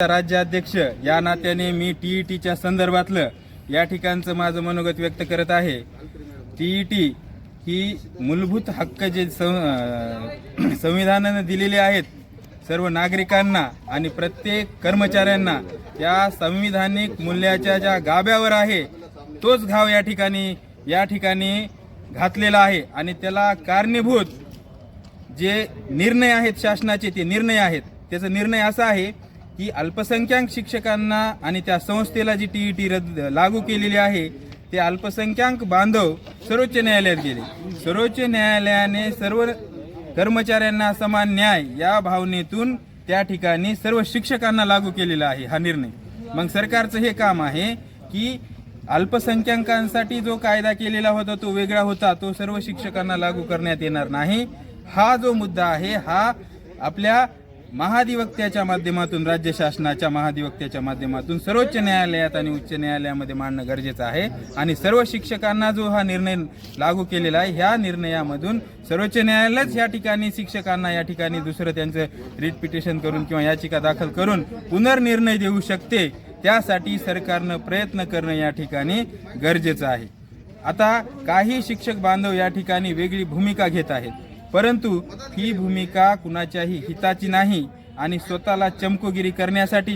राज्याध्यक्ष या नात्याने मी टीईटीच्या संदर्भातलं या ठिकाणचं माझं मनोगत व्यक्त करत आहे. टीईटी ही मूलभूत हक्क जे सं- संविधानानं दिलेले आहेत सर्व नागरिकांना आणि प्रत्येक कर्मचाऱ्यांना या संविधानिक मूल्याच्या ज्या गाभ्यावर आहे तोच घाव या ठिकाणी या ठिकाणी घातलेला आहे आणि त्याला कारणीभूत जे निर्णय आहेत शासनाचे ते निर्णय आहेत. त्याचा निर्णय असा आहे की अल्पसंख्याक शिक्षकांना आणि त्या संस्थेला जी टी ई टी रद्द लागू केलेली आहे ते अल्पसंख्याक बांधव सर्वोच्च न्यायालयात गेले. सर्वोच्च न्यायालयाने सर्व कर्मचाऱ्यांना समान न्याय या भावनेतून त्या ठिकाणी सर्व शिक्षकांना लागू केलेला आहे हा निर्णय. मग सरकारचं हे काम आहे की अल्पसंख्याकांसाठी जो कायदा केलेला होता तो वेगळा होता तो सर्व शिक्षकांना लागू करण्यात येणार नाही. हा जो मुद्दा आहे हा आपल्या महाधिवक्त्याच्या माध्यमातून राज्य शासनाच्या महाधिवक्त्याच्या माध्यमातून सर्वोच्च न्यायालयात आणि उच्च न्यायालयामध्ये मांडणं गरजेचं आहे. आणि सर्व शिक्षकांना जो हा निर्णय लागू केलेला आहे ह्या निर्णयामधून सर्वोच्च न्यायालयच या ठिकाणी शिक्षकांना या ठिकाणी दुसरं त्यांचं रिट पिटिशन करून किंवा याचिका दाखल करून पुनर्निर्णय देऊ शकते त्यासाठी सरकारनं प्रयत्न करणं या ठिकाणी गरजेचं आहे. आता काही शिक्षक बांधव या ठिकाणी वेगळी भूमिका घेत आहेत. परंतु ही भूमिका कुणाच्याही हिताची नाही आणि स्वतःला चमकोगिरी करण्यासाठी